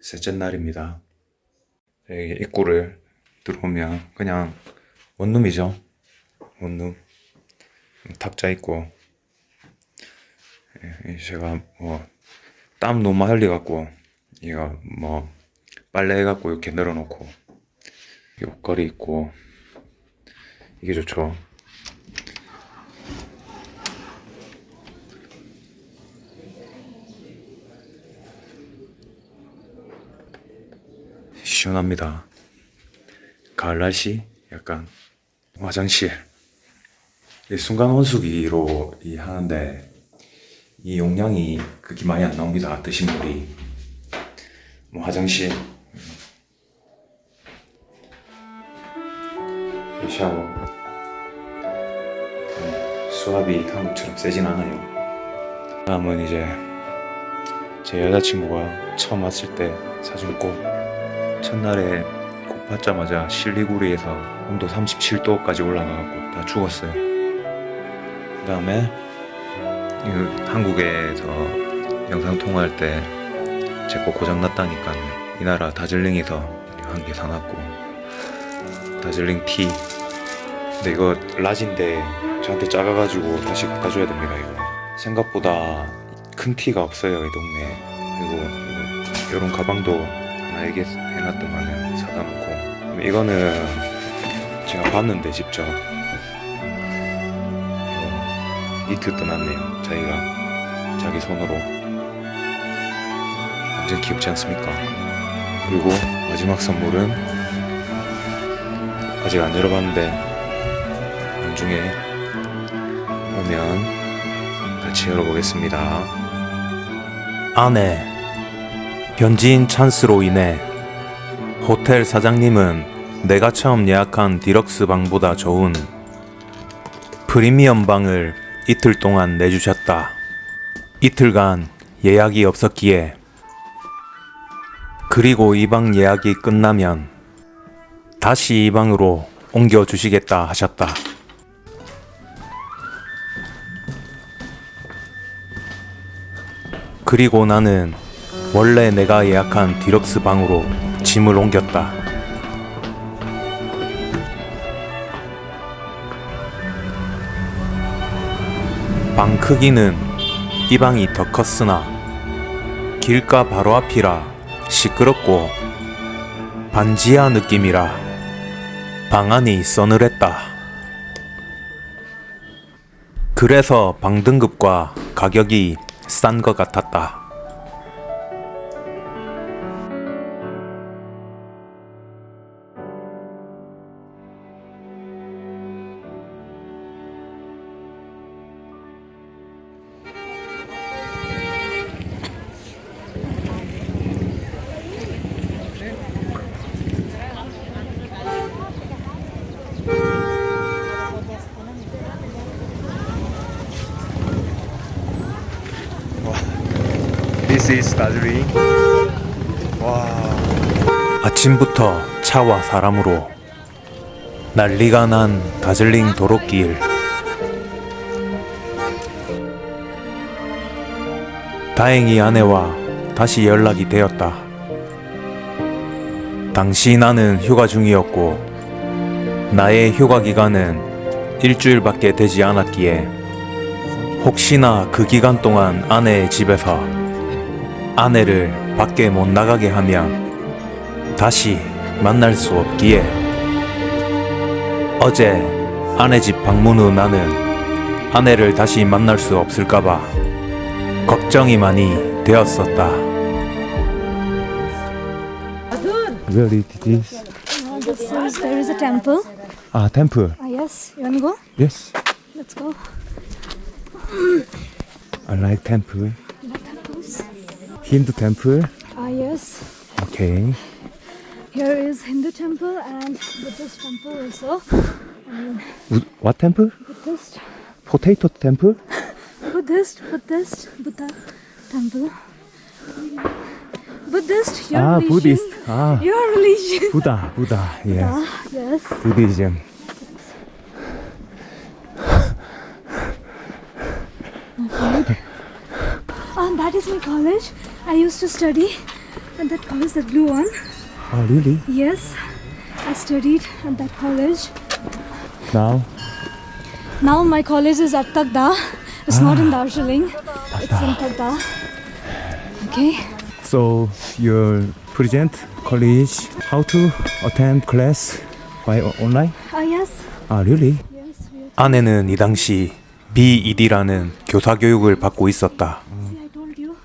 셋째 날입니다. 여기 입구를 들어오면 그냥 원룸이죠. 원룸. 탁자 있고. 예, 제가 뭐 땀 너무 흘려갖고 이거 뭐 빨래 해갖고 이렇게 늘어놓고 옷걸이 있고 이게 좋죠. 시원합니다. 가을 날씨 약간 화장실 이 순간 온수기로 이 하는데 이 용량이 그렇게 많이 안 나옵니다. 드신 물이 뭐 화장실 이 샤워 음, 수압이 한국처럼 세진 않아요. 다음은 이제 제 여자친구가 처음 왔을 때 사준 꽃 첫날에 꽃 받자마자 실리구리에서 온도 37도까지 올라가고 다 죽었어요. 그 다음에 한국에서 영상 통화할 때 제 거 고장 났다니까 이 나라 다즐링에서 한 개 사놨고 다즐링 티. 근데 이거 라지인데 저한테 작아가지고 다시 갖다 줘야 됩니다 이거. 생각보다 큰 티가 없어요 이 동네에. 그리고 이런 가방도 하나 얘기 해놨더만은 사다 놓고. 이거는 제가 봤는데 직접. 이거 니트 떠났네요. 자기가 자기 손으로. 완전 귀엽지 않습니까? 그리고 마지막 선물은 아직 안 열어봤는데 나중에 오면 같이 열어보겠습니다. 아내 현지인 찬스로 인해 호텔 사장님은 내가 처음 예약한 디럭스 방보다 좋은 프리미엄 방을 이틀 동안 내주셨다. 이틀간 예약이 없었기에 그리고 이 방 예약이 끝나면 다시 이 방으로 옮겨 주시겠다 하셨다. 그리고 나는 원래 내가 예약한 디럭스 방으로 짐을 옮겼다. 방 크기는 이 방이 더 컸으나 길가 바로 앞이라 시끄럽고 반지하 느낌이라 방 안이 서늘했다. 그래서 방 등급과 가격이 싼 것 같았다. 아침부터 차와 사람으로 난리가 난 다즐링 도로길. 다행히 아내와 다시 연락이 되었다. 당시 나는 휴가 중이었고 나의 휴가 기간은 일주일밖에 되지 않았기에 혹시나 그 기간 동안 아내의 집에서 아내를 밖에 못 나가게 하면 다시 만날 수 없기에 어제 아내 집 방문 후 나는 아내를 다시 만날 수 없을까봐 걱정이 많이 되었었다. Where is this? Uh, this is, there is a temple. 아 템플 Ah, yes, you wanna go? Yes Let's go. I like temple. Hindu temple? Ah, yes. Okay. Here is Hindu temple and Buddhist temple also. And What temple? Buddhist, Potato temple? Buddhist, Buddhist, Buddha temple. Buddhist, your ah, religion. Buddhist. Ah, Your religion. Buddha, Buddha. Yes. Ah, yes. Buddhism. And ah, that is my college. I used to study And that college, the blue one. Oh, really? Yes, I studied at that college. Now? Now my college is at Tagda. It's not in Darjeeling. It's in Tagda. Okay. So, your present college, how to attend class by o- online? Ah yes. Ah, really? Yes. Are. 아내는 이 당시 B1이라는 교사 교육을 받고 있었다. See, I told you.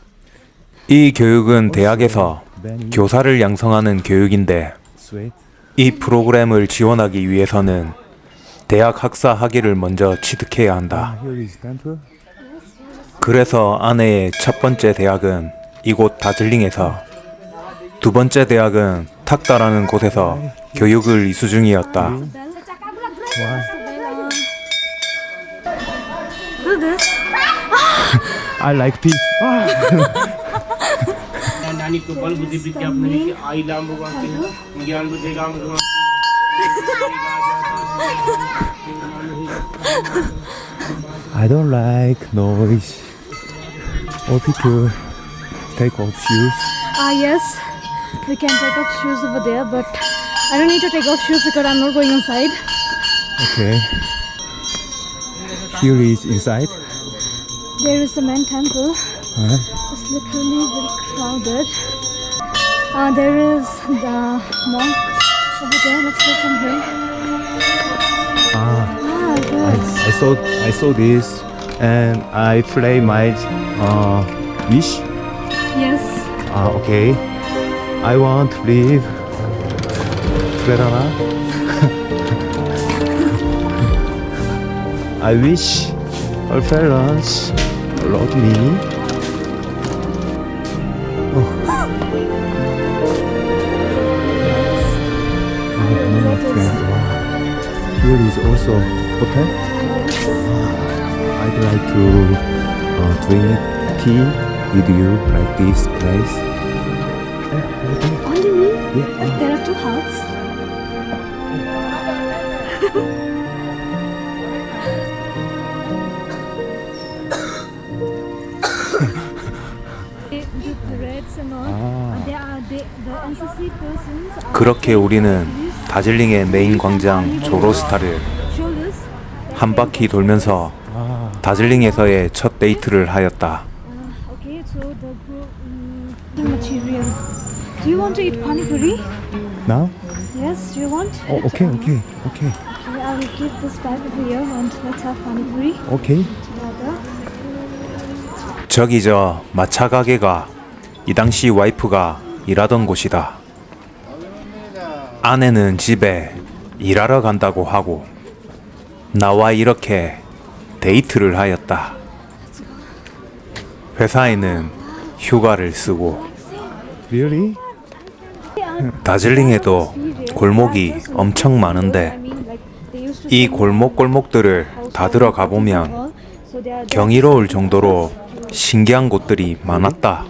이 교육은 대학에서 교사를 양성하는 교육인데. 이 프로그램을 지원하기 위해서는 대학 학사 학위를 먼저 취득해야 한다. 그래서 아내의 첫 번째 대학은 이곳 다즐링에서 두 번째 대학은 탁다라는 곳에서 교육을 이수 중이었다. I like peace. नानी को बल बुद्धि विद्या अपने की आई लाम भगवान की ज्ञान बुद्धि राम भगवान I don't like noise. All people take off shoes. Ah yes. We can take off shoes over there, but I don't need to take off shoes because I'm not going inside. Okay. Here is inside. There is the main temple. Huh? It's literally very crowded. Uh, there is the monk over there. Let's go from here. Ah, Ah, I, good. I saw I saw this and I play my uh, wish. Yes. Ah, okay. I want to live Kerala. I wish our parents love me. Is also hotel. I'd like to uh, drink tea with you like this place. Only me? Yeah, Like there are two huts. the, the reds and all. Ah. They are they, the NCC persons. Are 그렇게 우리는 다즐링의 메인 광장 조로스타를. 한 바퀴 돌면서 다즐링에서의 첫 데이트를 하였다. Uh, okay, so the group um, the material. Do you want to eat pani puri? Now? Yes, do you want? Oh, it? okay, Uh, okay, okay, Okay, I will keep this bag over here and let's have pani puri okay. together. 저기 저 마차 가게가 이 당시 와이프가 일하던 곳이다. 아내는 집에 일하러 간다고 하고 나와 이렇게 데이트를 하였다. 회사에는 휴가를 쓰고 Really? 다즐링에도 골목이 엄청 많은데 이 골목 골목들을 다 들어가 보면 경이로울 정도로 신기한 곳들이 많았다.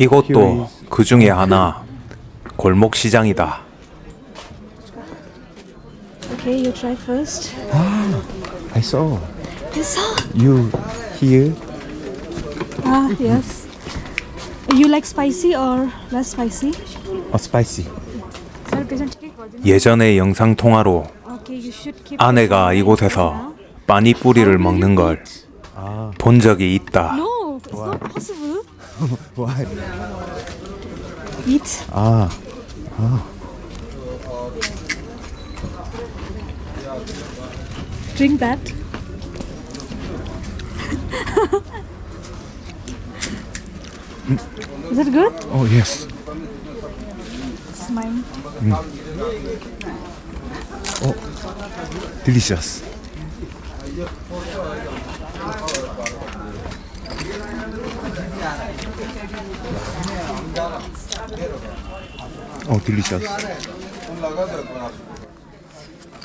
이곳도 그 중에 하나 골목 시장이다. Okay, you try first. I saw You saw? you here. Ah, yes. You like spicy or less spicy? Oh, spicy. 예전의 영상 통화로 Okay, you should keep. 아내가 이곳에서 빠니뿌리를 먹는 걸본 Ah, 적이 있다. No, it's not possible. why? Eat. Ah, Drink that. Is it good? oh yes. It's mine. Delicious. Oh, delicious.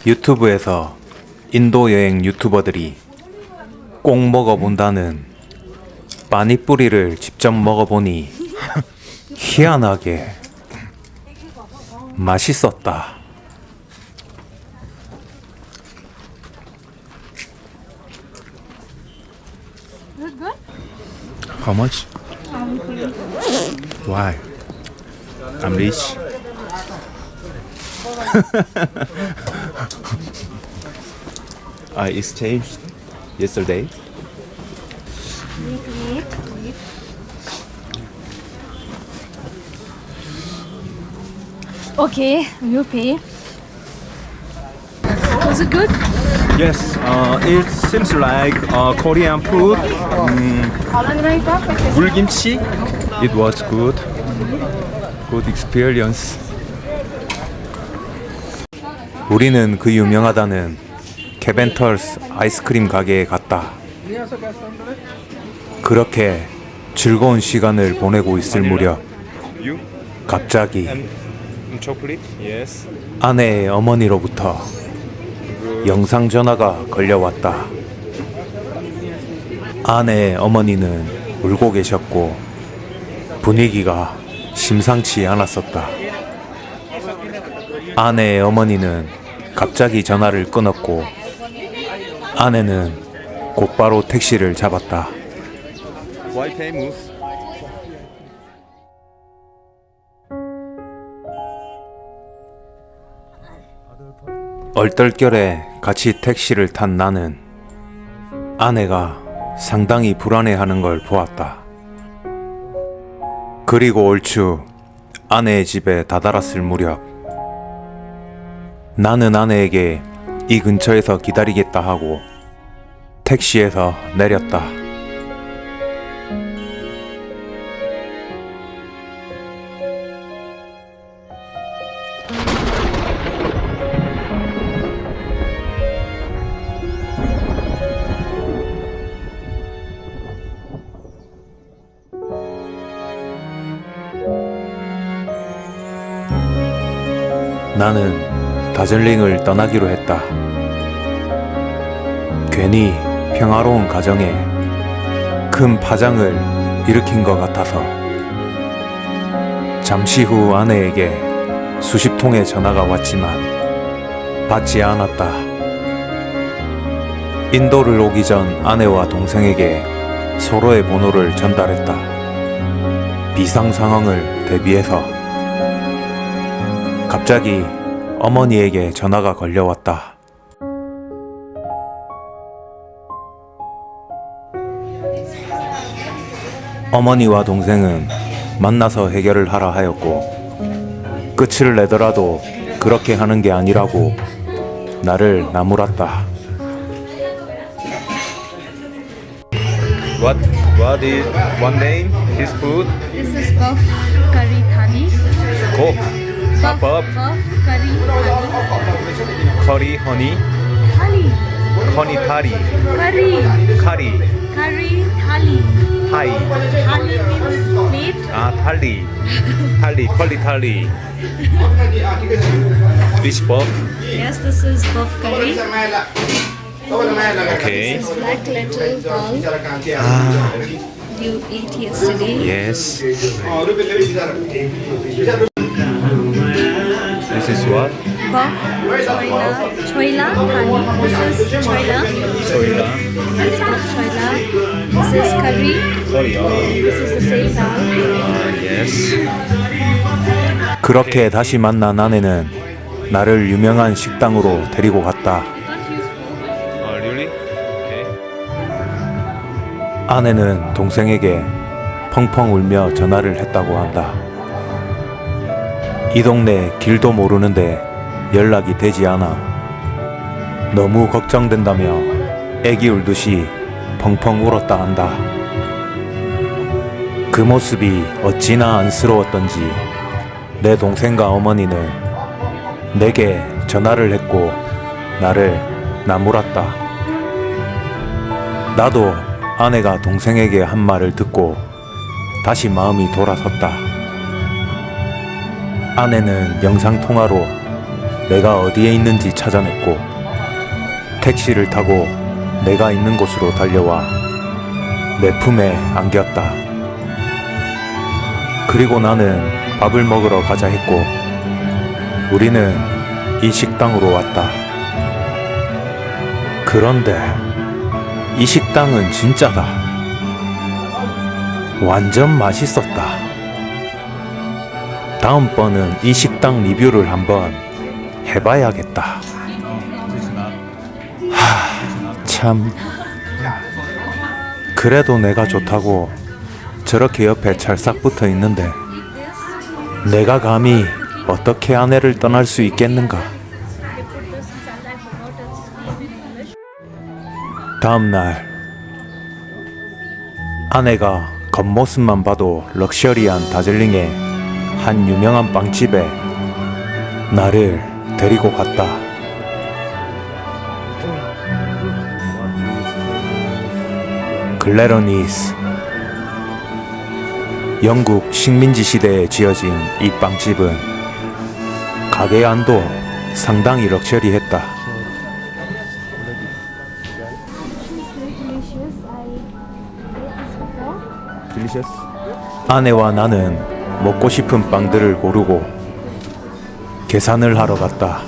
유튜브에서 인도 여행 유튜버들이 꼭 먹어본다는 빠니뿌리를 직접 먹어보니 희한하게 맛있었다. How much? Why? I'm rich. I exchanged yesterday. Wait, wait, wait. Okay, you pay. Was it good? Yes, uh, it seems like uh, Korean food. Mm, 물김치. It was good. Good experience. 우리는 그 유명하다는 캐벤털스 아이스크림 가게에 갔다. 그렇게 즐거운 시간을 보내고 있을 무렵? 갑자기. 아내의 어머니로부터 영상 전화가 걸려왔다. 아내의 어머니는 울고 계셨고 분위기가 심상치 않았었다. 아내의 어머니는 갑자기 전화를 끊었고 아내는 곧바로 택시를 잡았다. 얼떨결에 같이 택시를 탄 나는 아내가 상당히 불안해하는 걸 보았다. 그리고 얼추 아내의 집에 다다랐을 무렵 나는 아내에게 이 근처에서 기다리겠다 하고 택시에서 내렸다. 나는 다즐링을 떠나기로 했다. 괜히 평화로운 가정에 큰 파장을 일으킨 것 같아서 잠시 후 아내에게 수십 통의 전화가 왔지만 받지 않았다. 인도를 오기 전 아내와 동생에게 서로의 번호를 전달했다. 비상 상황을 대비해서 갑자기 어머니에게 전화가 걸려왔다. 어머니와 동생은 만나서 해결을 하라 하였고 끝을 내더라도 그렇게 하는 게 아니라고 나를 나무랐다. What? What is one name? This food? This is buff curry thali. Go. Ah, buff. Buff curry thali. Curry, honey, Thali. honey thari, Curry. curry, Curry thali. Thai. Thali means plate. 아 탈리, 탈리, 컬리 탈리. Which buff? Yes, this is buff curry. Okay. This is black lentil dal Ah, you ate yesterday. yes. What? Buff choila. Choila thali. This is choila. Soila. This is choila. This is curry. Oh, This is the same dal. yes. 그렇게 다시 만난 아내는 나를 유명한 식당으로 데리고 갔다. Oh, really? Okay. 아내는 동생에게 펑펑 울며 전화를 했다고 한다. 이 동네 길도 모르는데 연락이 되지 않아. 너무 걱정된다며 애기 울듯이 펑펑 울었다 한다. 그 모습이 어찌나 안쓰러웠던지 내 동생과 어머니는 내게 전화를 했고 나를 나무랐다. 나도 아내가 동생에게 한 말을 듣고 다시 마음이 돌아섰다. 아내는 영상통화로 내가 어디에 있는지 찾아냈고 택시를 타고 내가 있는 곳으로 달려와 내 품에 안겼다. 그리고 나는 밥을 먹으러 가자 했고 우리는 이 식당으로 왔다. 그런데 이 식당은 진짜다. 완전 맛있었다. 다음번은 이 식당 리뷰를 한번 해봐야겠다. 하, 참. 그래도 내가 좋다고 저렇게 옆에 찰싹 붙어 있는데 내가 감히 어떻게 아내를 떠날 수 있겠는가? 다음 날 아내가 겉모습만 봐도 럭셔리한 다즐링의 한 유명한 빵집에 나를 데리고 갔다. 글래러니스 영국 식민지 시대에 지어진 이 빵집은 가게 안도 상당히 럭셔리했다. 아내와 나는 먹고 싶은 빵들을 고르고 계산을 하러 갔다.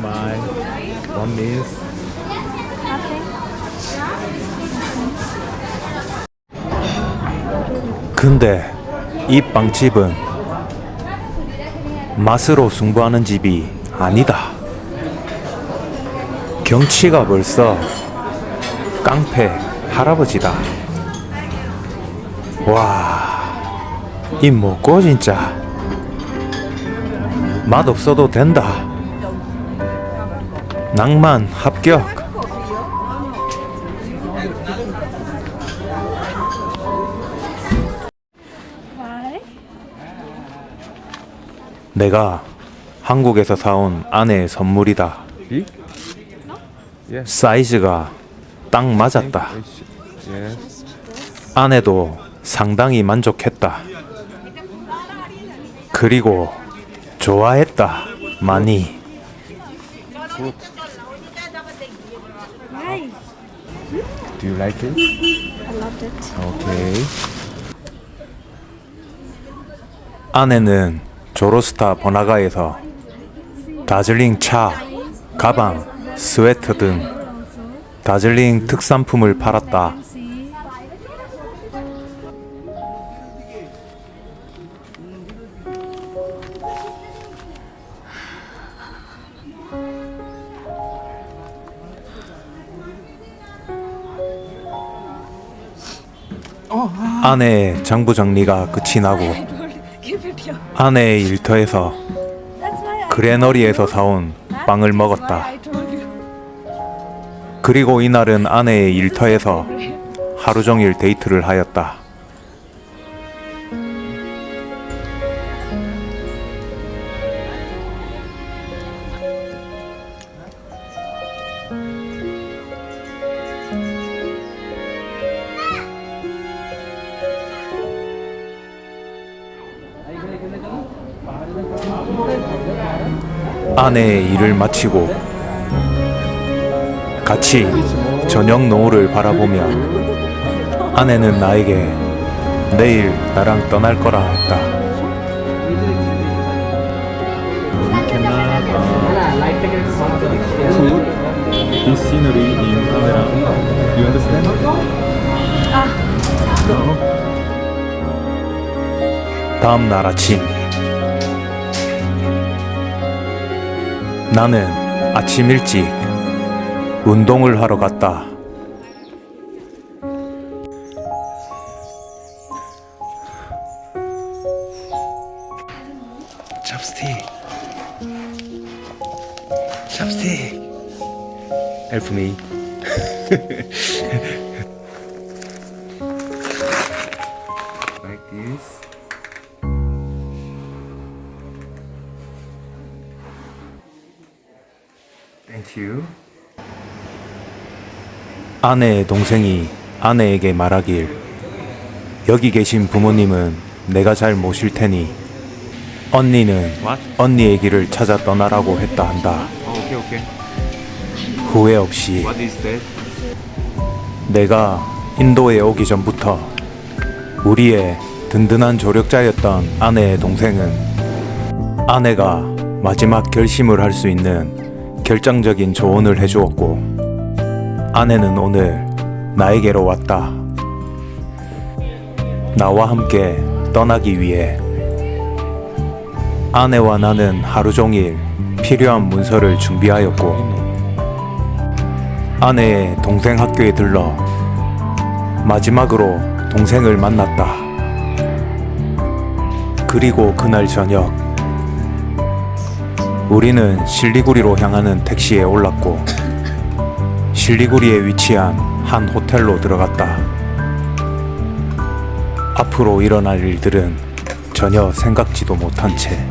My one means 근데 이 빵집은 맛으로 승부하는 집이 아니다. 경치가 벌써 깡패 할아버지다. 와, 이 먹고 진짜 맛 없어도 된다. 낭만 합격. 내가 한국에서 사온 아내의 선물이다. big. Yes. 사이즈가 딱 맞았다. Yes. 아내도 상당히 만족했다. 그리고 좋아했다. 많이. Nice. Do you like it? I loved it. Okay. 아내는 조로스타 번화가에서 다즐링 차, 가방, 스웨터 등 다즐링 특산품을 팔았다. 아내의 장부 정리가 끝이 나고. 아내의 일터에서. 그레너리에서 사온 빵을 먹었다. 그리고 이날은 아내의 일터에서 하루 종일 데이트를 하였다. 아내의 일을 마치고 같이 저녁 노을을 바라보며 아내는 나에게 내일 나랑 떠날 거라 했다. Uh. 다음 날 아침 나는 아침 일찍 운동을 하러 갔다. 아내의 동생이 아내에게 말하길 여기 계신 부모님은 내가 잘 모실 테니 언니는? 언니의 길을 찾아 떠나라고 했다 한다. Okay. 후회 없이 What is that? 내가 인도에 오기 전부터 우리의 든든한 조력자였던 아내의 동생은 아내가 마지막 결심을 할 수 있는 결정적인 조언을 해주었고 아내는 오늘 나에게로 왔다. 나와 함께 떠나기 위해 아내와 나는 하루 종일 필요한 문서를 준비하였고 아내의 동생 학교에 들러 마지막으로 동생을 만났다. 그리고 그날 저녁 우리는 실리구리로 향하는 택시에 올랐고 실리구리에 위치한 한 호텔로 들어갔다. 앞으로 일어날 일들은 전혀 생각지도 못한 채